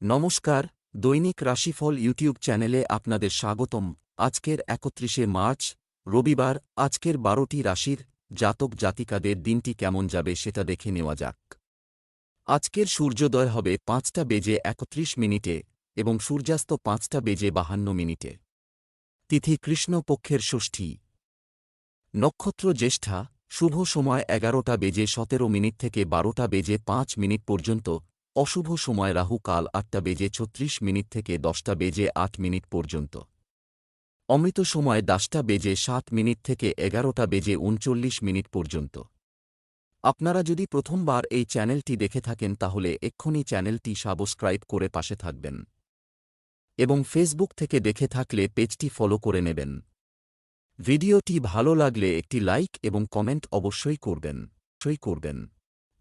নমস্কার, দৈনিক রাশিফল ইউটিউব চ্যানেলে আপনাদের স্বাগতম। আজকের একত্রিশে মার্চ, রবিবার, আজকের বারোটি রাশির জাতক জাতিকাদের দিনটি কেমন যাবে সেটা দেখে নেওয়া যাক। আজকের সূর্যোদয় হবে পাঁচটা বেজে একত্রিশ মিনিটে এবং সূর্যাস্ত পাঁচটা বেজে বাহান্ন মিনিটে। তিথি কৃষ্ণপক্ষের ষষ্ঠী। নক্ষত্র জ্যেষ্ঠা, শুভ সময় এগারোটা বেজে সতেরো মিনিট থেকে বারোটা বেজে পাঁচ মিনিট পর্যন্ত অশুভ সময় রাহু কাল আটটা বেজে ছত্রিশ মিনিট থেকে দশটা বেজে আট মিনিট পর্যন্ত। অমৃত সময় দশটা বেজে সাত মিনিট থেকে এগারোটা বেজে উনচল্লিশ মিনিট পর্যন্ত। আপনারা যদি প্রথমবার এই চ্যানেলটি দেখে থাকেন তাহলে এক্ষুনি চ্যানেলটি সাবস্ক্রাইব করে পাশে থাকবেন। এবং ফেসবুক থেকে দেখে থাকলে পেজটি ফলো করে নেবেন। ভিডিওটি ভালো লাগলে একটি লাইক এবং কমেন্ট অবশ্যই করবেন। অবশ্যই করবেন।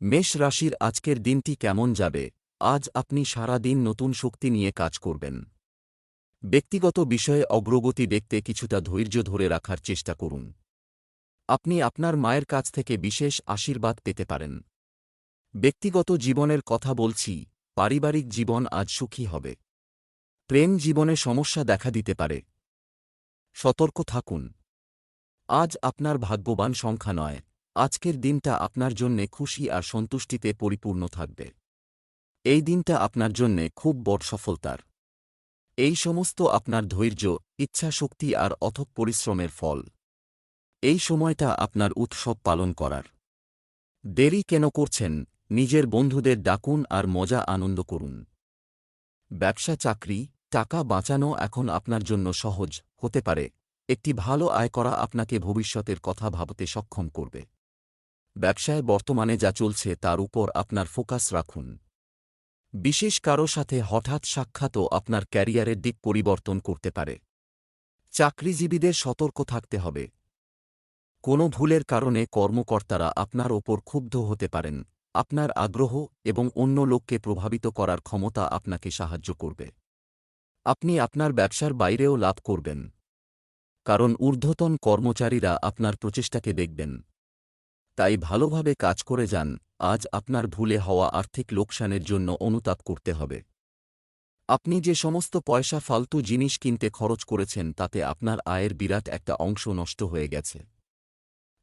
মেষ রাশির আজকের দিনটি কেমন যাবে? আজ আপনি সারা দিন নতুন শক্তি নিয়ে কাজ করবেন। ব্যক্তিগত বিষয়ে অগ্রগতি দেখতে কিছুটা ধৈর্য ধরে রাখার চেষ্টা করুন। আপনি আপনার মায়ের কাছ থেকে বিশেষ আশীর্বাদ পেতে পারেন। ব্যক্তিগত জীবনের কথা বলছি, পারিবারিক জীবন আজ সুখী হবে। প্রেম জীবনে সমস্যা দেখা দিতে পারে। সতর্ক থাকুন। আজ আপনার ভাগ্যবান সংখ্যা নয়। আজকের দিনটা আপনার জন্যে খুশি আর সন্তুষ্টিতে পরিপূর্ণ থাকবে। এই দিনটা আপনার জন্যে খুব বড় সফলতার। এই সমস্ত আপনার ধৈর্য, ইচ্ছাশক্তি আর অথক পরিশ্রমের ফল। এই সময়টা আপনার উৎসব পালন করার। দেরি কেন করছেন? নিজের বন্ধুদের ডাকুন আর মজা আনন্দ করুন। ব্যবসা, চাকরি, টাকা বাঁচানো এখন আপনার জন্য সহজ হতে পারে। একটি ভালো আয় করা আপনাকে ভবিষ্যতের কথা ভাবতে সক্ষম করবে। ব্যবসায় বর্তমানে যা চলছে তার উপর আপনার ফোকাস রাখুন। বিশেষ কারও সাথে হঠাৎ সাক্ষাৎও আপনার ক্যারিয়ারের দিক পরিবর্তন করতে পারে। চাকরিজীবীদের সতর্ক থাকতে হবে। কোনো ভুলের কারণে কর্মকর্তারা আপনার ওপর ক্ষুব্ধ হতে পারেন, আপনার আগ্রহ এবং অন্য লোককে প্রভাবিত করার ক্ষমতা আপনাকে সাহায্য করবে। আপনি আপনার ব্যবসার বাইরেও লাভ করবেন। কারণ ঊর্ধ্বতন কর্মচারীরা আপনার প্রচেষ্টাকে দেখবেন। তাই ভালোভাবে কাজ করে যান, আজ আপনার ভুলে হওয়া আর্থিক লোকসানের জন্য অনুতাপ করতে হবে। আপনি যে সমস্ত পয়সা ফালতু জিনিস কিনতে খরচ করেছেন তাতে আপনার আয়ের বিরাট একটা অংশ নষ্ট হয়ে গেছে।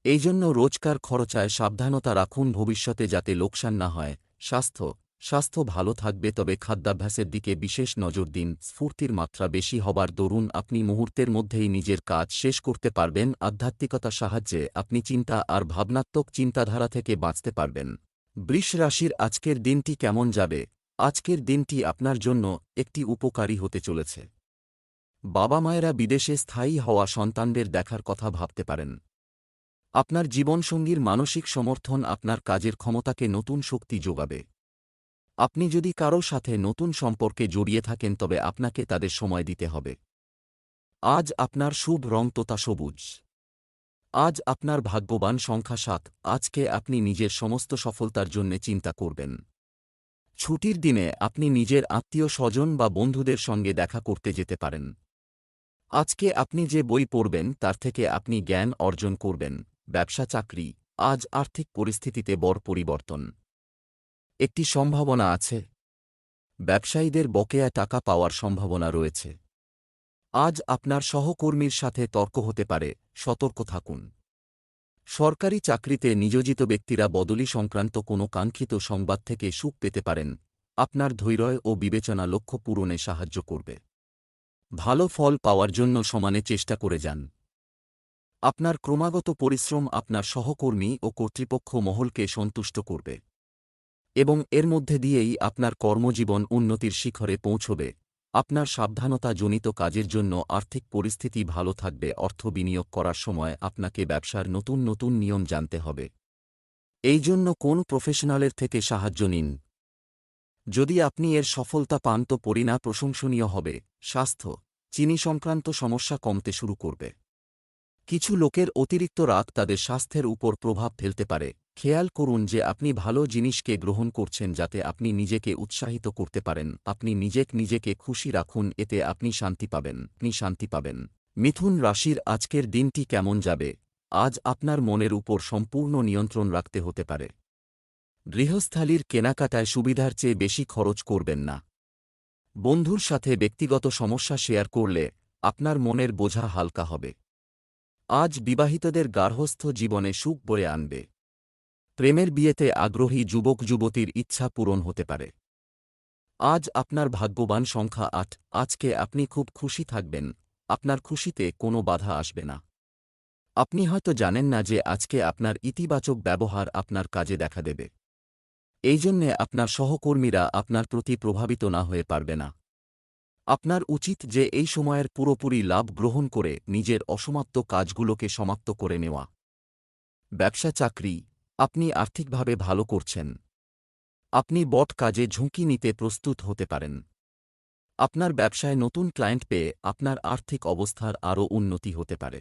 এই জন্য রোজকার খরচায় সাবধানতা রাখুন ভবিষ্যতে যাতে লোকসান না হয়, স্বাস্থ্য স্বাস্থ্য ভালো থাকবে তবে খাদ্যাভ্যাসের দিকে বিশেষ নজর দিন, স্ফূর্তির মাত্রা বেশি হবার দরুন আপনি মুহূর্তের মধ্যেই নিজের কাজ শেষ করতে পারবেন, আধ্যাত্মিকতা সাহায্যে আপনি চিন্তা আর ভাবনাত্মক চিন্তাধারা থেকে বাঁচতে পারবেন। বৃষ রাশির আজকের দিনটি কেমন যাবে? আজকের দিনটি আপনার জন্য একটি উপকারী হতে চলেছে। বাবা মায়েরা বিদেশে স্থায়ী হওয়া সন্তানদের দেখার কথা ভাবতে পারেন। আপনার জীবনসঙ্গীর মানসিক সমর্থন আপনার কাজের ক্ষমতাকে নতুন শক্তি যোগাবে। আপনি যদি কারও সাথে নতুন সম্পর্কে জড়িয়ে থাকেন, তবে আপনাকে তাদের সময় দিতে হবে। আজ আপনার শুভ রং তোতা সবুজ। আজ আপনার ভাগ্যবান সংখ্যা সাত। আজকে আপনি নিজের সমস্ত সফলতার জন্য চিন্তা করবেন। ছুটির দিনে আপনি নিজের আত্মীয় স্বজন বা বন্ধুদের সঙ্গে দেখা করতে যেতে পারেন। আজকে আপনি যে বই পড়বেন, তার থেকে আপনি জ্ঞান অর্জন করবেন। ব্যবসা, চাকরি। আজ আর্থিক পরিস্থিতিতে বড় পরিবর্তন। একটি সম্ভাবনা আছে। ব্যবসায়ীদের বকেয়া টাকা পাওয়ার সম্ভাবনা রয়েছে। আজ আপনার সহকর্মীর সাথে তর্ক হতে পারে, সতর্ক থাকুন। সরকারি চাকরিতে নিয়োজিত ব্যক্তিরা বদলি সংক্রান্ত কোনো কাঙ্ক্ষিত সংবাদ থেকে সুখ পেতে পারেন। আপনার ধৈর্য ও বিবেচনা লক্ষ্য পূরণে সাহায্য করবে। ভালো ফল পাওয়ার জন্য সমানে চেষ্টা করে যান। আপনার ক্রমাগত পরিশ্রম আপনার সহকর্মী ও কর্তৃপক্ষ মহলকে সন্তুষ্ট করবে। এবং এর মধ্যে দিয়েই আপনার কর্মজীবন উন্নতির শিখরে পৌঁছবে। আপনার সাবধানতাজনিত কাজের জন্য আর্থিক পরিস্থিতি ভালো থাকবে, অর্থ বিনিয়োগ করার সময় আপনাকে ব্যবসার নতুন নতুন নিয়ম জানতে হবে। এই জন্য কোন প্রফেশনালের থেকে সাহায্য নিন। যদি আপনি এর সফলতা পান তো পরিণা প্রশংসনীয় হবে। স্বাস্থ্য, চিনি সংক্রান্ত সমস্যা কমতে শুরু করবে। কিছু লোকের অতিরিক্ত রাগ তাদের স্বাস্থ্যের উপর প্রভাব ফেলতে পারে। খেয়াল করুন যে আপনি ভালো জিনিসকে গ্রহণ করছেন যাতে আপনি নিজেকে উৎসাহিত করতে পারেন। আপনি নিজেক নিজেকে খুশি রাখুন, এতে আপনি শান্তি পাবেন। আপনি শান্তি পাবেন। মিথুন রাশির আজকের দিনটি কেমন যাবে? আজ আপনার মনের উপর সম্পূর্ণ নিয়ন্ত্রণ রাখতে হতে পারে। গৃহস্থালির কেনাকাটায় সুবিধার চেয়ে বেশি খরচ করবেন না। বন্ধুর সাথে ব্যক্তিগত সমস্যা শেয়ার করলে আপনার মনের বোঝা হালকা হবে। আজ বিবাহিতদের গার্হস্থ জীবনে সুখ বয়ে আনবে। প্রেমের বিয়েতে আগ্রহী যুবক যুবতীর ইচ্ছা পূরণ হতে পারে। আজ আপনার ভাগ্যবান সংখ্যা আট, আজকে আপনি খুব খুশি থাকবেন, আপনার খুশিতে কোনো বাধা আসবে না। আপনি হয়তো জানেন না যে আজকে আপনার ইতিবাচক ব্যবহার আপনার কাজে দেখা দেবে। এই জন্যে আপনার সহকর্মীরা আপনার প্রতি প্রভাবিত না হয়ে পারবে না। আপনার উচিত যে এই সময়ের পুরোপুরি লাভ গ্রহণ করে নিজের অসমাপ্ত কাজগুলোকে সমাপ্ত করে নেওয়া। ব্যবসা চাকরি আপনি আর্থিকভাবে ভালো করছেন। আপনি বট কাজে ঝুঁকি নিতে প্রস্তুত হতে পারেন। আপনার ব্যবসায় নতুন ক্লায়েন্ট পেয়ে আপনার আর্থিক অবস্থার আরও উন্নতি হতে পারে।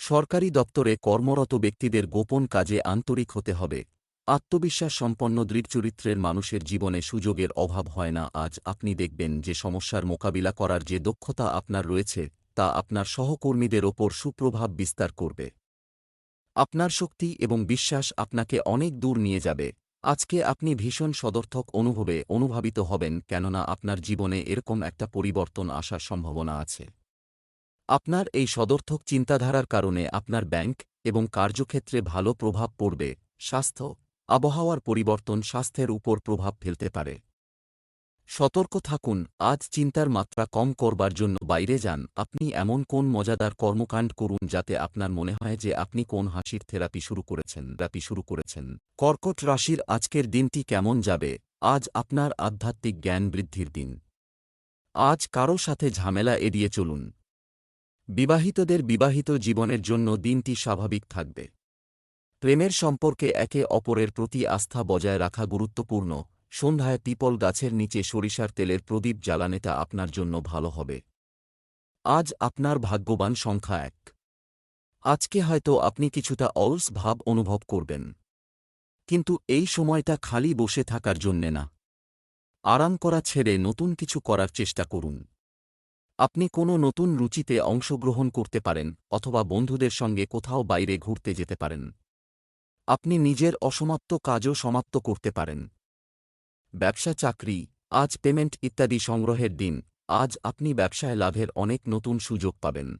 সরকারি দপ্তরে কর্মরত ব্যক্তিদের গোপন কাজে আন্তরিক হতে হবে। আত্মবিশ্বাস সম্পন্ন দৃঢ়চরিত্রের মানুষের জীবনে সুযোগের অভাব হয় না। আজ আপনি দেখবেন যে সমস্যার মোকাবিলা করার যে দক্ষতা আপনার রয়েছে, তা আপনার সহকর্মীদের ওপর সুপ্রভাব বিস্তার করবে। আপনার শক্তি এবং বিশ্বাস আপনাকে অনেক দূর নিয়ে যাবে। আজকে আপনি ভীষণ সদর্থক অনুভবে অনুভাবিত হবেন কেননা আপনার জীবনে এরকম একটা পরিবর্তন আসার সম্ভাবনা আছে। আপনার এই সদর্থক চিন্তাধারার কারণে আপনার ব্যাংক এবং কার্যক্ষেত্রে ভালো প্রভাব পড়বে। স্বাস্থ্য, আবহাওয়ার পরিবর্তন স্বাস্থ্যের উপর প্রভাব ফেলতে পারে। সতর্ক থাকুন, আজ চিন্তার মাত্রা কম করবার জন্য বাইরে যান, আপনি এমন কোন মজাদার কর্মকাণ্ড করুন যাতে আপনার মনে হয় যে আপনি কোন হাসির থেরাপি শুরু করেছেন, থেরাপি শুরু করেছেন। কর্কট রাশির আজকের দিনটি কেমন যাবে? আজ আপনার আধ্যাত্মিক জ্ঞান বৃদ্ধির দিন। আজ কারও সাথে ঝামেলা এড়িয়ে চলুন। বিবাহিতদের বিবাহিত জীবনের জন্য দিনটি স্বাভাবিক থাকবে। প্রেমের সম্পর্কে একে অপরের প্রতি আস্থা বজায় রাখা গুরুত্বপূর্ণ। সন্ধ্যায় পিপল গাছের নিচে সরিষার তেলের প্রদীপ জ্বালানেটা আপনার জন্য ভালো হবে। আজ আপনার ভাগ্যবান সংখ্যা এক। আজকে হয়তো আপনি কিছুটা অলস ভাব অনুভব করবেন। কিন্তু এই সময়টা খালি বসে থাকার জন্যে না। আরাম করা ছেড়ে নতুন কিছু করার চেষ্টা করুন। আপনি কোনো নতুন রুচিতে অংশগ্রহণ করতে পারেন অথবা বন্ধুদের সঙ্গে কোথাও বাইরে ঘুরতে যেতে পারেন। আপনি নিজের অসমাপ্ত কাজও সমাপ্ত করতে পারেন। ব্যবসা চাকরি, আজ পেমেন্ট ইত্যাদি সংগ্রহের দিন, আজ আপনি ব্যবসায় লাভের অনেক নতুন সুযোগ পাবেন।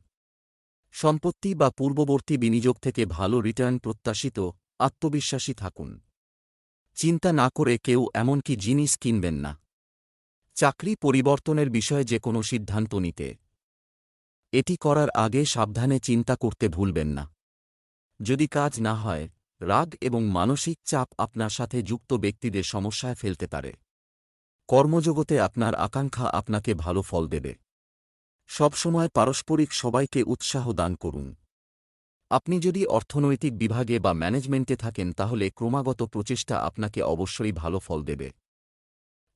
সম্পত্তি বা পূর্ববর্তী বিনিয়োগ থেকে ভালো রিটার্ন প্রত্যাশিত, আত্মবিশ্বাসী থাকুন। চিন্তা না করে কেউ এমনকি জিনিস কিনবেন না। চাকরি পরিবর্তনের বিষয়ে যে কোনো সিদ্ধান্ত নিতে। এটি করার আগে সাবধানে চিন্তা করতে ভুলবেন না। যদি কাজ না হয় রাগ এবং মানসিক চাপ আপনার সাথে যুক্ত ব্যক্তিদের সমস্যায় ফেলতে পারে। কর্মজগতে আপনার আকাঙ্ক্ষা আপনাকে ভালো ফল দেবে। সবসময় পারস্পরিক সবাইকে উৎসাহ দান করুন। আপনি যদি অর্থনৈতিক বিভাগে বা ম্যানেজমেন্টে থাকেন, তাহলে ক্রমাগত প্রচেষ্টা আপনাকে অবশ্যই ভালো ফল দেবে।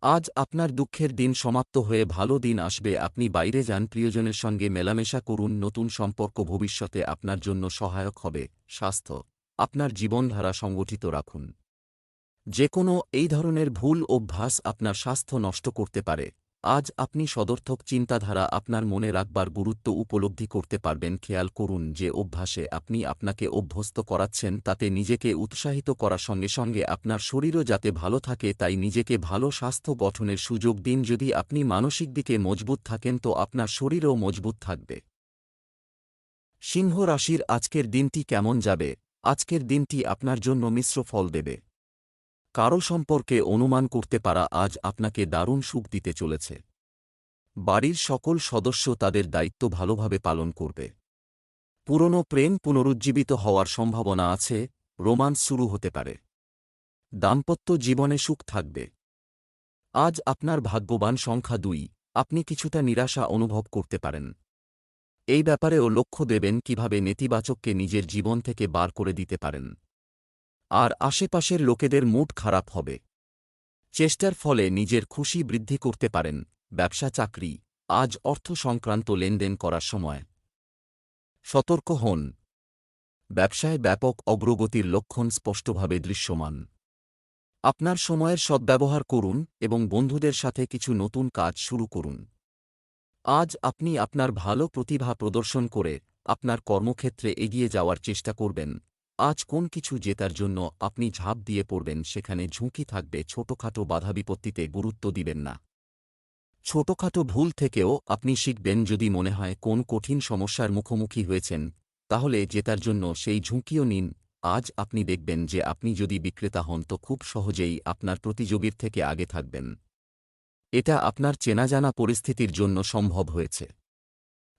আজ আপনার দুঃখের দিন সমাপ্ত হয়ে ভালো দিন আসবে। আপনি বাইরে যান, প্রিয়জনের সঙ্গে মেলামেশা করুন। নতুন সম্পর্ক ভবিষ্যতে আপনার জন্য সহায়ক হবে। স্বাস্থ্য। আপনার জীবনধারা সংগঠিত রাখুন। যে কোনো এই ধরনের ভুল অভ্যাস আপনার স্বাস্থ্য নষ্ট করতে পারে। আজ আপনি সদর্থক চিন্তাধারা আপনার মনে রাখবার গুরুত্ব উপলব্ধি করতে পারবেন। খেয়াল করুন যে অভ্যাসে আপনি আপনাকে অভ্যস্ত করাচ্ছেন, তাতে নিজেকে উৎসাহিত করার সঙ্গে সঙ্গে আপনার শরীরও যাতে ভালো থাকে, তাই নিজেকে ভালো স্বাস্থ্য গঠনের সুযোগ দিন। যদি আপনি মানসিক দিকে মজবুত থাকেন, তো আপনার শরীরও মজবুত থাকবে। সিংহ রাশির আজকের দিনটি কেমন যাবে? আজকের দিনটি আপনার জন্য মিশ্র ফল দেবে। কারও সম্পর্কে অনুমান করতে পারা আজ আপনাকে দারুণ সুখ দিতে চলেছে। বাড়ির সকল সদস্য তাদের দায়িত্ব ভালোভাবে পালন করবে। পুরনো প্রেম পুনরুজ্জীবিত হওয়ার সম্ভাবনা আছে, রোমান্স শুরু হতে পারে। দাম্পত্য জীবনে সুখ থাকবে। আজ আপনার ভাগ্যবান সংখ্যা দুই, আপনি কিছুটা নিরাশা অনুভব করতে পারেন। এই ব্যাপারেও লক্ষ্য দেবেন কীভাবে নেতিবাচককে নিজের জীবন থেকে বার করে দিতে পারেন। আর আশেপাশের লোকেদের মুড খারাপ হবে। চেষ্টার ফলে নিজের খুশি বৃদ্ধি করতে পারেন। ব্যবসা চাকরি, আজ অর্থ সংক্রান্ত লেনদেন করার সময়। সতর্ক হন। ব্যবসায় ব্যাপক অগ্রগতির লক্ষণ স্পষ্টভাবে দৃশ্যমান। আপনার সময়ের সদ্ব্যবহার করুন এবং বন্ধুদের সাথে কিছু নতুন কাজ শুরু করুন। আজ আপনি আপনার ভালো প্রতিভা প্রদর্শন করে আপনার কর্মক্ষেত্রে এগিয়ে যাওয়ার চেষ্টা করবেন। আজ কোন কিছু জেতার জন্য আপনি ঝাঁপ দিয়ে পড়বেন সেখানে ঝুঁকি থাকবে, ছোটখাটো বাধা বিপত্তিতে গুরুত্ব দিবেন না। ছোটখাটো ভুল থেকেও আপনি শিখবেন যদি মনে হয় কোন কঠিন সমস্যার মুখোমুখি হয়েছেন, তাহলে জেতার জন্য সেই ঝুঁকিও নিন। আজ আপনি দেখবেন যে আপনি যদি বিক্রেতা হন তো খুব সহজেই আপনার প্রতিযোগীর থেকে আগে থাকবেন। এটা আপনার চেনাজানা পরিস্থিতির জন্য সম্ভব হয়েছে।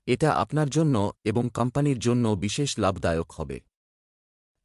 এটা আপনার জন্য এবং কোম্পানির জন্য বিশেষ লাভদায়ক হবে।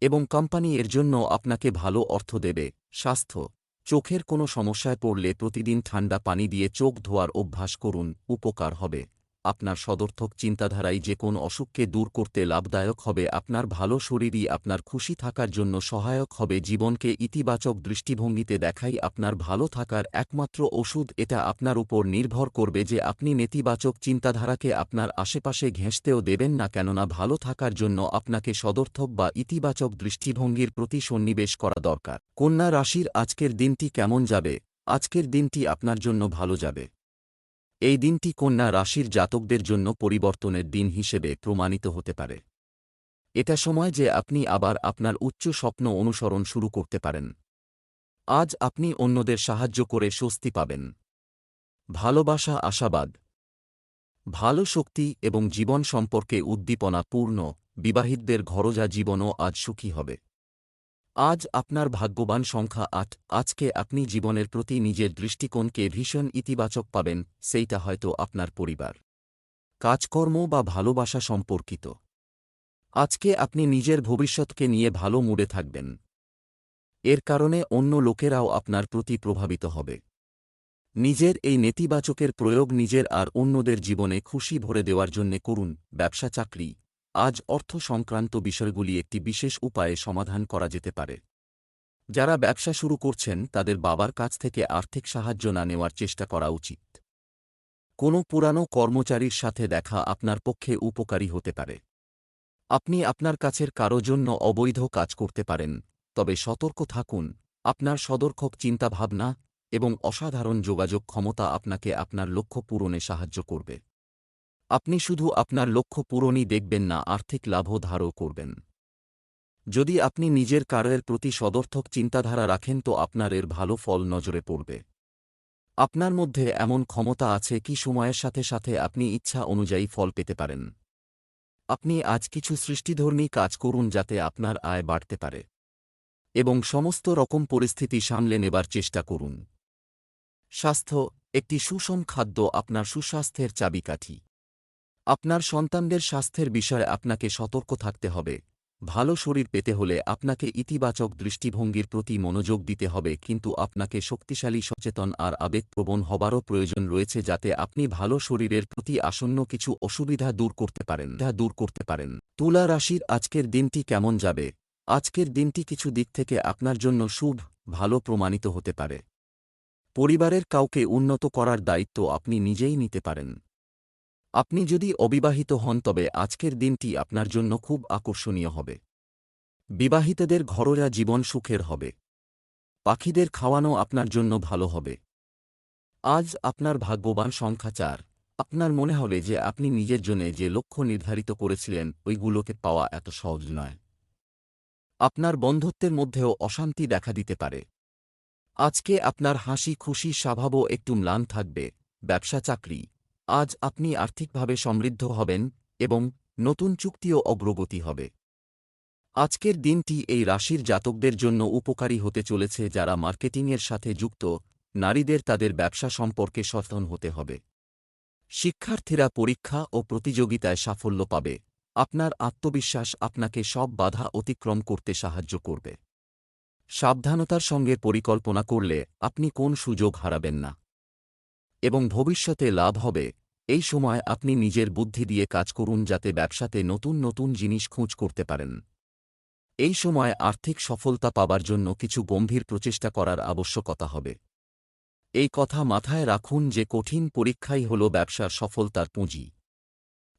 এবং কোম্পানি এর জন্য আপনাকে ভালো অর্থ দেবে, স্বাস্থ্য, চোখের কোনো সমস্যায় পড়লে প্রতিদিন ঠান্ডা পানি দিয়ে চোখ ধোয়ার অভ্যাস করুন, উপকার হবে। আপনার সদর্থক চিন্তাধারাই যে কোন অসুখকে দূর করতে লাভদায়ক হবে, আপনার ভালো শরীরই আপনার খুশি থাকার জন্য সহায়ক হবে। জীবনকে ইতিবাচক দৃষ্টিভঙ্গিতে দেখাই আপনার ভালো থাকার একমাত্র ওষুধ, এটা আপনার উপর নির্ভর করবে যে আপনি নেতিবাচক চিন্তাধারাকে আপনার আশেপাশে ঘেঁষতেও দেবেন না, কেননা ভালো থাকার জন্য আপনাকে সদর্থক বা ইতিবাচক দৃষ্টিভঙ্গির প্রতি সন্নিবেশ করা দরকার। কন্যা রাশির আজকের দিনটি কেমন যাবে? আজকের দিনটি আপনার জন্য ভালো যাবে। এই দিনটি কন্যা রাশির জাতকদের জন্য পরিবর্তনের দিন হিসেবে প্রমাণিত হতে পারে। এটা সময় যে আপনি আবার আপনার উচ্চ স্বপ্ন অনুসরণ শুরু করতে পারেন। আজ আপনি অন্যদের সাহায্য করে স্বস্তি পাবেন। ভালোবাসা আশাবাদ। ভালো শক্তি এবং জীবন সম্পর্কে উদ্দীপনা পূর্ণ, বিবাহিতদের ঘরোজা জীবনও আজ সুখী হবে। আজ আপনার ভাগ্যবান সংখ্যা আট। আজকে আপনি জীবনের প্রতি নিজের দৃষ্টিকোণকে ভীষণ ইতিবাচক পাবেন, সেইটা হয়তো আপনার পরিবার। কাজকর্ম বা ভালোবাসা সম্পর্কিত। আজকে আপনি নিজের ভবিষ্যৎকে নিয়ে ভালো মুডে থাকবেন। এর কারণে অন্য লোকেরাও আপনার প্রতি প্রভাবিত হবে। নিজের এই নেতিবাচকের প্রয়োগ নিজের আর অন্যদের জীবনে খুশি ভরে দেওয়ার জন্যে করুন ব্যবসা চাকরি আজ অর্থ সংক্রান্ত বিষয়গুলি একটি বিশেষ উপায়ে সমাধান করা যেতে পারে। যারা ব্যবসা শুরু করছেন, তাদের বাবার কাছ থেকে আর্থিক সাহায্য না নেওয়ার চেষ্টা করা উচিত। কোনো পুরানো কর্মচারীর সাথে দেখা আপনার পক্ষে উপকারী হতে পারে। আপনি আপনার কাছের কারও জন্য অবৈধ কাজ করতে পারেন, তবে সতর্ক থাকুন, আপনার সদর্থক চিন্তাভাবনা এবং অসাধারণ যোগাযোগ ক্ষমতা আপনাকে আপনার লক্ষ্য পূরণে সাহায্য করবে। আপনি শুধু আপনার লক্ষ্য পূরণই দেখবেন না, আর্থিক লাভও ধারও করবেন। যদি আপনি নিজের কারের প্রতি সদর্থক চিন্তাধারা রাখেন, তো আপনার এর ভালো ফল নজরে পড়বে। আপনার মধ্যে এমন ক্ষমতা আছে কি সময়ের সাথে সাথে আপনি ইচ্ছা অনুযায়ী ফল পেতে পারেন। আপনি আজ কিছু সৃষ্টিধর্মী কাজ করুন, যাতে আপনার আয় বাড়তে পারে। এবং সমস্ত রকম পরিস্থিতি সামলে নেবার চেষ্টা করুন। স্বাস্থ্য, একটি সুষম খাদ্য, আপনার সুস্বাস্থ্যের চাবিকাঠি। আপনার সন্তানদের স্বাস্থ্যের বিষয়ে আপনাকে সতর্ক থাকতে হবে। ভালো শরীর পেতে হলে আপনাকে ইতিবাচক দৃষ্টিভঙ্গির প্রতি মনোযোগ দিতে হবে কিন্তু আপনাকে শক্তিশালী, সচেতন আর আবেগপ্রবণ হবারও প্রয়োজন রয়েছে যাতে আপনি ভালো শরীরের প্রতি আসন্ন কিছু অসুবিধা দূর করতে পারেন। যা দূর করতে পারেন। তুলা রাশির আজকের দিনটি কেমন যাবে? আজকের দিনটি কিছু দিক থেকে আপনার জন্য শুভ, ভালো প্রমাণিত হতে পারে। পরিবারের কাউকে উন্নত করার দায়িত্ব আপনি নিজেই নিতে পারেন। আপনি যদি অবিবাহিত হন, তবে আজকের দিনটি আপনার জন্য খুব আকর্ষণীয় হবে। বিবাহিতদের ঘরোয়া জীবন সুখের হবে। পাখিদের খাওয়ানো আপনার জন্য ভালো হবে। আজ আপনার ভাগ্যবান সংখ্যা চার। আপনার মনে হবে যে আপনি নিজের জন্য যে লক্ষ্য নির্ধারিত করেছিলেন, ওইগুলোকে পাওয়া এত সহজ নয়। আপনার বন্ধুত্বের মধ্যেও অশান্তি দেখা দিতে পারে। আজকে আপনার হাসি খুশি স্বভাবও একটু ম্লান থাকবে। ব্যবসা চাকরি আজ আপনি আর্থিকভাবে সমৃদ্ধ হবেন এবং নতুন চুক্তিও অগ্রগতি হবে। আজকের দিনটি এই রাশির জাতকদের জন্য উপকারী হতে চলেছে যারা মার্কেটিংয়ের সাথে যুক্ত, নারীদের তাদের ব্যবসা সম্পর্কে সচেতন হতে হবে। শিক্ষার্থীরা পরীক্ষা ও প্রতিযোগিতায় সাফল্য পাবে। আপনার আত্মবিশ্বাস আপনাকে সব বাধা অতিক্রম করতে সাহায্য করবে। সাবধানতার সঙ্গে পরিকল্পনা করলে আপনি কোন সুযোগ হারাবেন না। এবং ভবিষ্যতে লাভ হবে। এই সময় আপনি নিজের বুদ্ধি দিয়ে কাজ করুন যাতে ব্যবসাতে নতুন নতুন জিনিস খোঁজ করতে পারেন। এই সময় আর্থিক সফলতা পাবার জন্য কিছু গম্ভীর প্রচেষ্টা করার আবশ্যকতা হবে। এই কথা মাথায় রাখুন যে কঠিন পরীক্ষাই হল ব্যবসার সফলতার পুঁজি।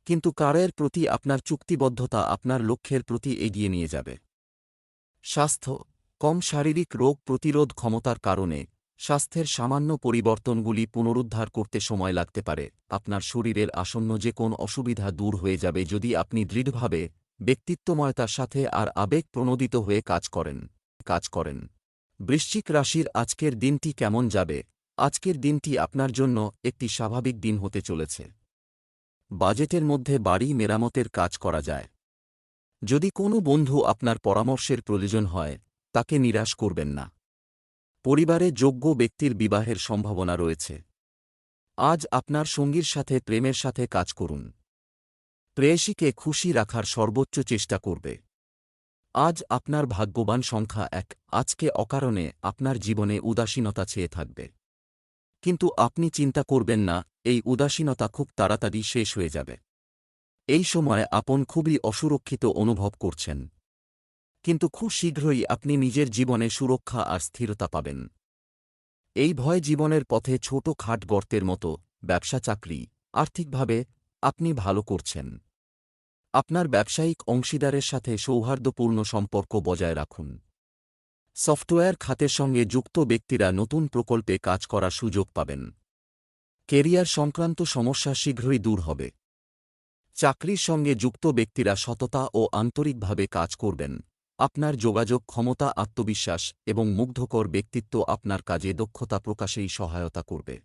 কিন্তু কারের প্রতি আপনার চুক্তিবদ্ধতা আপনার লক্ষ্যের প্রতি এগিয়ে নিয়ে যাবে। স্বাস্থ্য, কম শারীরিক রোগ প্রতিরোধ ক্ষমতার কারণে স্বাস্থ্যের সামান্য পরিবর্তনগুলি পুনরুদ্ধার করতে সময় লাগতে পারে। আপনার শরীরের আসন্ন যে কোন অসুবিধা দূর হয়ে যাবে যদি আপনি দৃঢ়ভাবে ব্যক্তিত্বময়তার সাথে আর আবেগ প্রণোদিত হয়ে কাজ করেন কাজ করেন। বৃশ্চিক রাশির আজকের দিনটি কেমন যাবে? আজকের দিনটি আপনার জন্য একটি স্বাভাবিক দিন হতে চলেছে। বাজেটের মধ্যে বাড়ি মেরামতের কাজ করা যায়। যদি কোনো বন্ধু আপনার পরামর্শের প্রয়োজন হয়, তাকে নিরাশ করবেন না। পরিবারে যোগ্য ব্যক্তির বিবাহের সম্ভাবনা রয়েছে। আজ আপনার সঙ্গীর সাথে, প্রেমের সাথে কাজ করুন। প্রেয়সীকে খুশি রাখার সর্বোচ্চ চেষ্টা করবে। আজ আপনার ভাগ্যবান সংখ্যা এক, আজকে অকারণে আপনার জীবনে উদাসীনতা ছেয়ে থাকবে। কিন্তু আপনি চিন্তা করবেন না, এই উদাসীনতা খুব তাড়াতাড়ি শেষ হয়ে যাবে। এই সময় আপন খুবই অসুরক্ষিত অনুভব করছেন। কিন্তু খুব শীঘ্রই আপনি নিজের জীবনে সুরক্ষা আর স্থিরতা পাবেন। এই ভয় জীবনের পথে ছোট খাট গর্তের মতো, ব্যবসা চাকরি, আর্থিকভাবে আপনি ভালো করছেন। আপনার ব্যবসায়িক অংশীদারের সাথে সৌহার্দ্যপূর্ণ সম্পর্ক বজায় রাখুন। সফটওয়্যার খাতের সঙ্গে যুক্ত ব্যক্তিরা নতুন প্রকল্পে কাজ করার সুযোগ পাবেন। কেরিয়ার সংক্রান্ত সমস্যা শীঘ্রই দূর হবে। চাকরির সঙ্গে যুক্ত ব্যক্তিরা সততা ও আন্তরিকভাবে কাজ করবেন। আপনার যোগাযোগ ক্ষমতা, আত্মবিশ্বাস এবং মুগ্ধকর ব্যক্তিত্ব আপনার কাজে দক্ষতা প্রকাশেই সহায়তা করবে।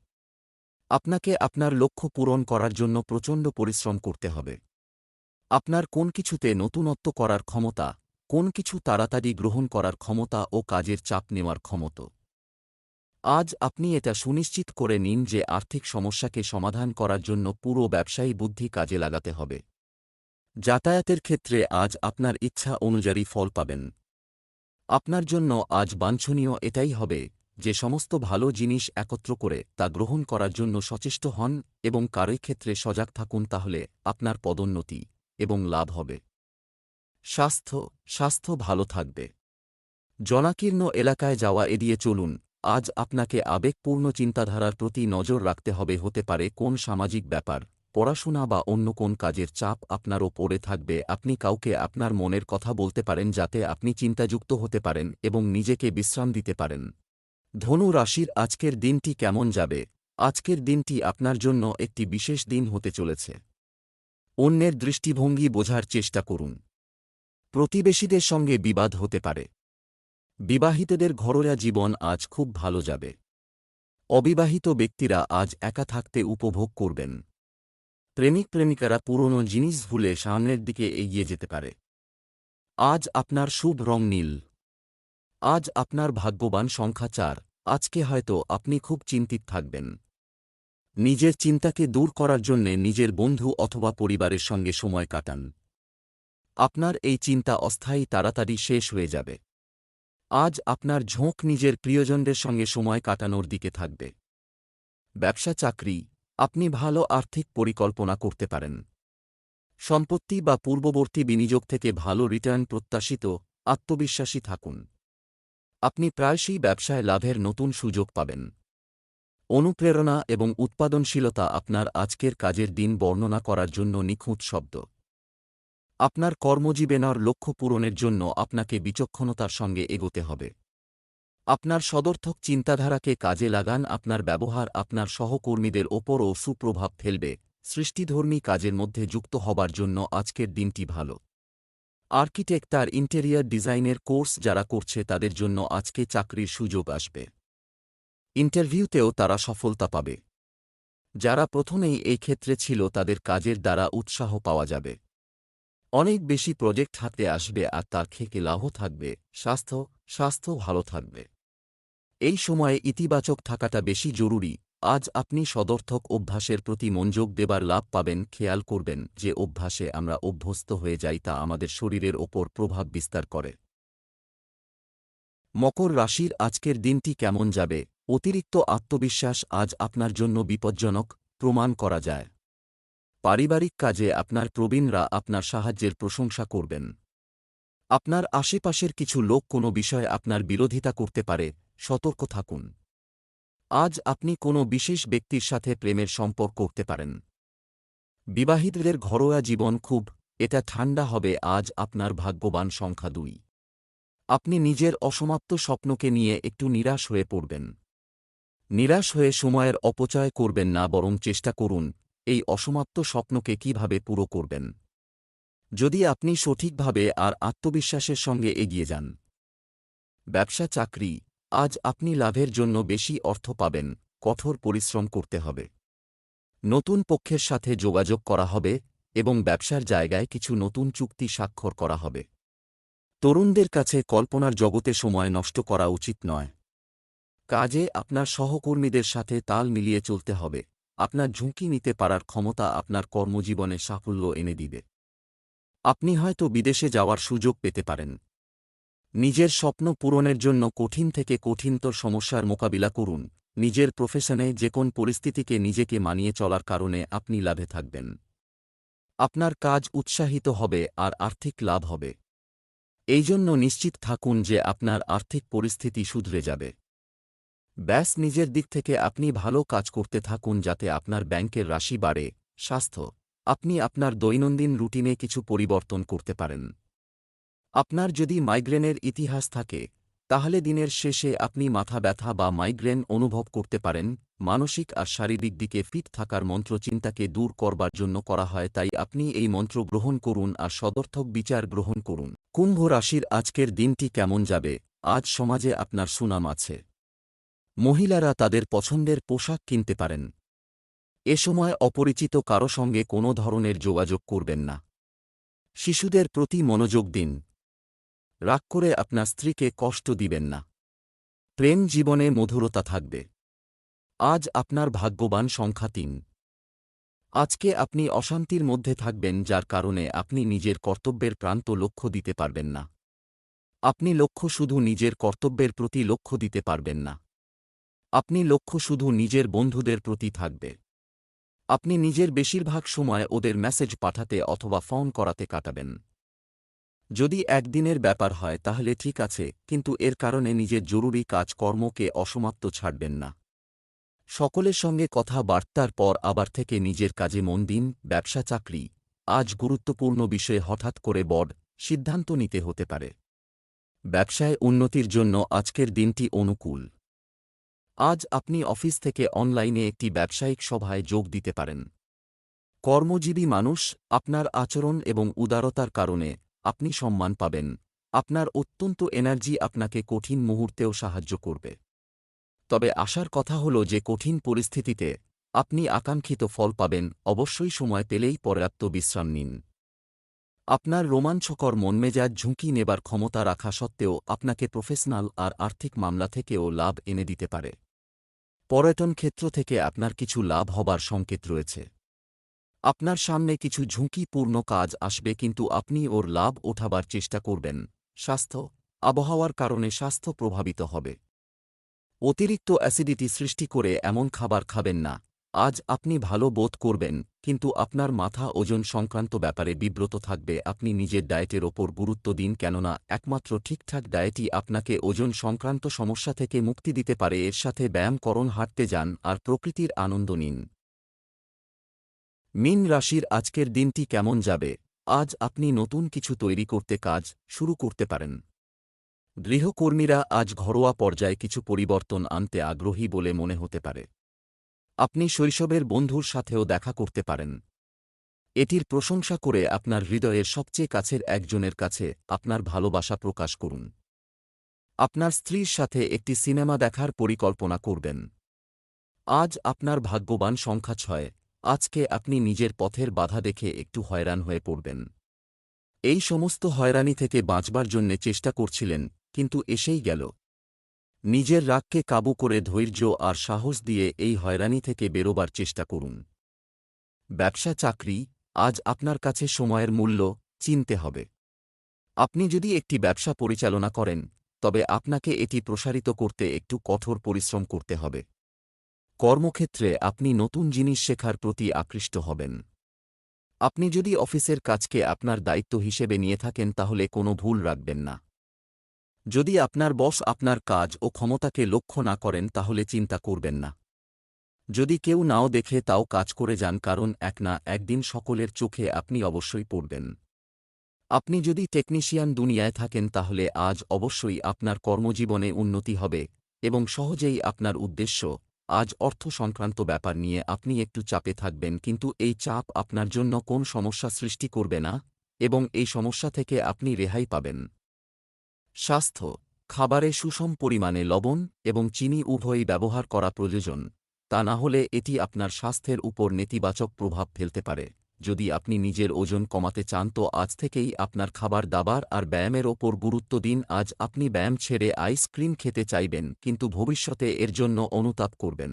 আপনাকে আপনার লক্ষ্য পূরণ করার জন্য প্রচণ্ড পরিশ্রম করতে হবে। আপনার কোন কিছুতে নতুনত্ব করার ক্ষমতা, কোন কিছু তাড়াতাড়ি গ্রহণ করার ক্ষমতা ও কাজের চাপ নেওয়ার ক্ষমত। আজ আপনি এটা সুনিশ্চিত করে নিন যে আর্থিক সমস্যাকে সমাধান করার জন্য পুরো ব্যবসায়ী বুদ্ধি কাজে লাগাতে হবে। যাতায়াতের ক্ষেত্রে আজ আপনার ইচ্ছা অনুযায়ী ফল পাবেন। আপনার জন্য আজ বাঞ্ছনীয় এটাই হবে যে সমস্ত ভালো জিনিস একত্র করে তা গ্রহণ করার জন্য সচেষ্ট হন এবং কারোই ক্ষেত্রে সজাগ থাকুন তাহলে আপনার পদোন্নতি এবং লাভ হবে। স্বাস্থ্য স্বাস্থ্য ভালো থাকবে। জনাকীর্ণ এলাকায় যাওয়া এড়িয়ে চলুন। আজ আপনাকে আবেগপূর্ণ চিন্তাধারার প্রতি নজর রাখতে হবে হতে পারে কোন সামাজিক ব্যাপার। পড়াশোনা বা অন্য কোন কাজের চাপ আপনারও পড়ে থাকবে, আপনি কাউকে আপনার মনের কথা বলতে পারেন যাতে আপনি চিন্তাযুক্ত হতে পারেন এবং নিজেকে বিশ্রাম দিতে পারেন। ধনু রাশির আজকের দিনটি কেমন যাবে? আজকের দিনটি আপনার জন্য একটি বিশেষ দিন হতে চলেছে। অন্যের দৃষ্টিভঙ্গি বোঝার চেষ্টা করুন। প্রতিবেশীদের সঙ্গে বিবাদ হতে পারে। বিবাহিতদের ঘরোয়া জীবন আজ খুব ভালো যাবে। অবিবাহিত ব্যক্তিরা আজ একা থাকতে উপভোগ করবেন। প্রেমিক প্রেমিকারা পুরনো জিনিস ভুলে সামনের দিকে এগিয়ে যেতে পারে। আজ আপনার শুভ রং নীল। আজ আপনার ভাগ্যবান সংখ্যা চার। আজকে হয়তো আপনি খুব চিন্তিত থাকবেন। নিজের চিন্তাকে দূর করার জন্যে নিজের বন্ধু অথবা পরিবারের সঙ্গে সময় কাটান। আপনার এই চিন্তা অস্থায়ী তাড়াতাড়ি শেষ হয়ে যাবে। আজ আপনার ঝোঁক নিজের প্রিয়জনদের সঙ্গে সময় কাটানোর দিকে থাকবে। ব্যবসা চাকরি আপনি ভালো আর্থিক পরিকল্পনা করতে পারেন। সম্পত্তি বা পূর্ববর্তী বিনিয়োগ থেকে ভালো রিটার্ন প্রত্যাশিত, আত্মবিশ্বাসী থাকুন। আপনি প্রায়শই ব্যবসায় লাভের নতুন সুযোগ পাবেন। অনুপ্রেরণা এবং উৎপাদনশীলতা আপনার আজকের কাজের দিন বর্ণনা করার জন্য নিখুঁত শব্দ। আপনার কর্মজীবনার লক্ষ্য পূরণের জন্য আপনাকে বিচক্ষণতার সঙ্গে এগোতে হবে। আপনার সদর্থক চিন্তাধারাকে কাজে লাগান, আপনার ব্যবহার আপনার সহকর্মীদের ওপরও সুপ্রভাব ফেলবে। সৃষ্টিধর্মী কাজের মধ্যে যুক্ত হবার জন্য আজকের দিনটি ভালো। আর্কিটেক্ট তার ইন্টেরিয়ার ডিজাইনের কোর্স যারা করছে তাদের জন্য আজকে চাকরির সুযোগ আসবে। ইন্টারভিউতেও তারা সফলতা পাবে। যারা প্রথমেই এই ক্ষেত্রে ছিল তাদের কাজের দ্বারা উৎসাহ পাওয়া যাবে। অনেক বেশি প্রজেক্ট হাতে আসবে আর তার থেকে লাভও থাকবে। স্বাস্থ্য স্বাস্থ্য ভালো থাকবে। এই সময়ে ইতিবাচক থাকাটা বেশি জরুরি। আজ আপনি সদর্থক অভ্যাসের প্রতি মনোযোগ দেবার লাভ পাবেন, খেয়াল করবেন যে অভ্যাসে আমরা অভ্যস্ত হয়ে যাই তা আমাদের শরীরের ওপর প্রভাব বিস্তার করে। মকর রাশির আজকের দিনটি কেমন যাবে? অতিরিক্ত আত্মবিশ্বাস আজ আপনার জন্য বিপজ্জনক, প্রমাণ করা যায়। পারিবারিক কাজে আপনার প্রবীণরা আপনার সাহায্যের প্রশংসা করবেন। আপনার আশেপাশের কিছু লোক কোনো বিষয়ে আপনার বিরোধিতা করতে পারে সতর্ক থাকুন। আজ আপনি কোনো বিশেষ ব্যক্তির সাথে প্রেমের সম্পর্ক করতে পারেন। বিবাহিতদের ঘরোয়া জীবন খুব, এটা ঠান্ডা হবে আজ আপনার ভাগ্যবান সংখ্যা দুই। আপনি নিজের অসমাপ্ত স্বপ্নকে নিয়ে একটু নিরাশ হয়ে পড়বেন। নিরাশ হয়ে সময়ের অপচয় করবেন না, বরং চেষ্টা করুন এই অসমাপ্ত স্বপ্নকে কীভাবে পুরো করবেন। যদি আপনি সঠিকভাবে আর আত্মবিশ্বাসের সঙ্গে এগিয়ে যান। ব্যবসা চাকরি আজ আপনি লাভের জন্য বেশি অর্থ পাবেন, কঠোর পরিশ্রম করতে হবে। নতুন পক্ষের সাথে যোগাযোগ করা হবে এবং ব্যবসার জায়গায় কিছু নতুন চুক্তি স্বাক্ষর করা হবে। তরুণদের কাছে কল্পনার জগতে সময় নষ্ট করা উচিত নয়। কাজে আপনার সহকর্মীদের সাথে তাল মিলিয়ে চলতে হবে, আপনার ঝুঁকি নিতে পারার ক্ষমতা আপনার কর্মজীবনে সাফল্য এনে দিবে। আপনি হয়তো বিদেশে যাওয়ার সুযোগ পেতে পারেন। নিজের স্বপ্ন পূরণের জন্য কঠিন থেকে কঠিনতর সমস্যার মোকাবিলা করুন। নিজের প্রফেশনে যে কোন পরিস্থিতিকে নিজেকে মানিয়ে চলার কারণে আপনি লাভে থাকবেন। আপনার কাজ উৎসাহিত হবে আর আর্থিক লাভ হবে। এই জন্য নিশ্চিত থাকুন যে আপনার আর্থিক পরিস্থিতি শুধরে যাবে। ব্যাস, নিজের দিক থেকে আপনি ভালো কাজ করতে থাকুন যাতে আপনার ব্যাংকের রাশি বাড়ে। স্বাস্থ্য, আপনি আপনার দৈনন্দিন রুটিনে কিছু পরিবর্তন করতে পারেন। আপনার যদি মাইগ্রেনের ইতিহাস থাকে, তাহলে দিনের শেষে আপনি মাথা ব্যথা বা মাইগ্রেন অনুভব করতে পারেন, মানসিক আর শারীরিক দিকে ফিট থাকার মন্ত্র চিন্তাকে দূর করবার জন্য করা হয়, তাই আপনি এই মন্ত্র গ্রহণ করুন আর সদর্থক বিচার গ্রহণ করুন। কুম্ভ রাশির আজকের দিনটি কেমন যাবে? আজ সমাজে আপনার সুনাম আছে। মহিলারা তাদের পছন্দের পোশাক কিনতে পারেন। এ সময় অপরিচিত কারও সঙ্গে কোনো ধরনের যোগাযোগ করবেন না। শিশুদের প্রতি মনোযোগ দিন। রাগ করে আপনার স্ত্রীকে কষ্ট দিবেন না। প্রেম জীবনে মধুরতা থাকবে। আজ আপনার ভাগ্যবান সংখ্যা তিন। আজকে আপনি অশান্তির মধ্যে থাকবেন যার কারণে আপনি নিজের কর্তব্যের প্রান্ত লক্ষ্য দিতে পারবেন না। আপনি লক্ষ্য শুধু নিজের কর্তব্যের প্রতি লক্ষ্য দিতে পারবেন না। আপনি লক্ষ্য শুধু নিজের বন্ধুদের প্রতি থাকবে। আপনি নিজের বেশিরভাগ সময় ওদের মেসেজ পাঠাতে অথবা ফোন করাতে কাটাবেন। যদি একদিনের ব্যাপার হয়, তাহলে ঠিক আছে, কিন্তু এর কারণে নিজের জরুরি কাজকর্মকে অসমাপ্ত ছাড়বেন না। সকলের সঙ্গে কথা বার্তার পর আবার থেকে নিজের কাজে মন দিন, ব্যবসা, চাকরি। আজ গুরুত্বপূর্ণ বিষয়ে হঠাৎ করে বড সিদ্ধান্ত নিতে হতে পারে। ব্যবসায় উন্নতির জন্য আজকের দিনটি অনুকূল। আজ আপনি অফিস থেকে অনলাইনে একটি ব্যবসায়িক সভায় যোগ দিতে পারেন। কর্মজীবী মানুষ আপনার আচরণ এবং উদারতার কারণে আপনি সম্মান পাবেন। আপনার অত্যন্ত এনার্জি আপনাকে কঠিন মুহূর্তেও সাহায্য করবে। তবে আশার কথা হল যে কঠিন পরিস্থিতিতে আপনি আকাঙ্ক্ষিত ফল পাবেন, অবশ্যই সময় পেলেই পর্যাপ্ত বিশ্রাম নিন। আপনার রোমাঞ্চকর মনমেজাজ ঝুঁকি নেবার ক্ষমতা রাখা সত্ত্বেও আপনাকে প্রফেশনাল আর আর্থিক মামলা থেকেও লাভ এনে দিতে পারে। পর্যটন ক্ষেত্র থেকে আপনার কিছু লাভ হবার সংকেত রয়েছে। আপনার সামনে কিছু ঝুঁকিপূর্ণ কাজ আসবে কিন্তু আপনি ওর লাভ ওঠাবার চেষ্টা করবেন। স্বাস্থ্য, আবহাওয়ার কারণে স্বাস্থ্য প্রভাবিত হবে। অতিরিক্ত অ্যাসিডিটি সৃষ্টি করে এমন খাবার খাবেন না। আজ আপনি ভালো বোধ করবেন, কিন্তু আপনার মাথা ওজন সংক্রান্ত ব্যাপারে বিব্রত থাকবে। আপনি নিজের ডায়েটের ওপর গুরুত্ব দিন কেননা একমাত্র ঠিকঠাক ডায়েটই আপনাকে ওজন সংক্রান্ত সমস্যা থেকে মুক্তি দিতে পারে। এর সাথে ব্যায়াম করণ হাঁটতে যান, আর প্রকৃতির আনন্দ নিন। মিন রাশির আজকের দিনটি কেমন যাবে? আজ আপনি নতুন কিছু তৈরি করতে কাজ শুরু করতে পারেন। গৃহকর্মীরা আজ ঘরোয়া পর্যায়ে কিছু পরিবর্তন আনতে আগ্রহী বলে মনে হতে পারে। আপনি শৈশবের বন্ধুর সাথেও দেখা করতে পারেন। এটির প্রশংসা করে আপনার হৃদয়ের সবচেয়ে কাছের একজনের কাছে আপনার ভালোবাসা প্রকাশ করুন। আপনার স্ত্রীর সাথে একটি সিনেমা দেখার পরিকল্পনা করবেন। আজ আপনার ভাগ্যবান সংখ্যা ছয়। আজকে আপনি নিজের পথের বাধা দেখে একটু হয়রান হয়ে পড়বেন। এই সমস্ত হয়রানি থেকে বাঁচবার জন্যে চেষ্টা করছিলেন, কিন্তু এসেই গেল। নিজের রাগকে কাবু করে ধৈর্য আর সাহস দিয়ে এই হয়রানি থেকে বেরোবার চেষ্টা করুন। ব্যবসা চাকরি, আজ আপনার কাছে সময়ের মূল্য, চিনতে হবে। আপনি যদি একটি ব্যবসা পরিচালনা করেন, তবে আপনাকে এটি প্রসারিত করতে একটু কঠোর পরিশ্রম করতে হবে। কর্মক্ষেত্রে আপনি নতুন জিনিস শেখার প্রতি আকৃষ্ট হবেন। আপনি যদি অফিসের কাজকে আপনার দায়িত্ব হিসেবে নিয়ে থাকেন তাহলে কোনো ভুল রাখবেন না। যদি আপনার বস আপনার কাজ ও ক্ষমতাকে লক্ষ্য না করেন তাহলে চিন্তা করবেন না। যদি কেউ নাও দেখে তাও কাজ করে যান কারণ এক না, একদিন সকলের চোখে আপনি অবশ্যই পড়বেন। আপনি যদি টেকনিশিয়ান দুনিয়ায় থাকেন তাহলে আজ অবশ্যই আপনার কর্মজীবনে উন্নতি হবে এবং সহজেই আপনার উদ্দেশ্য আজ অর্থ সংক্রান্ত ব্যাপার নিয়ে আপনি একটু চাপে থাকবেন, কিন্তু এই চাপ আপনার জন্য কোন সমস্যা সৃষ্টি করবে না এবং এই সমস্যা থেকে আপনি রেহাই পাবেন। স্বাস্থ্য, খাবারে সুষম পরিমাণে লবণ এবং চিনি উভয়ই ব্যবহার করা প্রয়োজন, তা না হলে এটি আপনার স্বাস্থ্যের উপর নেতিবাচক প্রভাব ফেলতে পারে। যদি আপনি নিজের ওজন কমাতে চান তো আজ থেকেই আপনার খাবার দাবার আর ব্যায়ামের ওপর গুরুত্ব দিন। আজ আপনি ব্যায়াম ছেড়ে আইসক্রিম খেতে চাইবেন, কিন্তু ভবিষ্যতে এর জন্য অনুতাপ করবেন।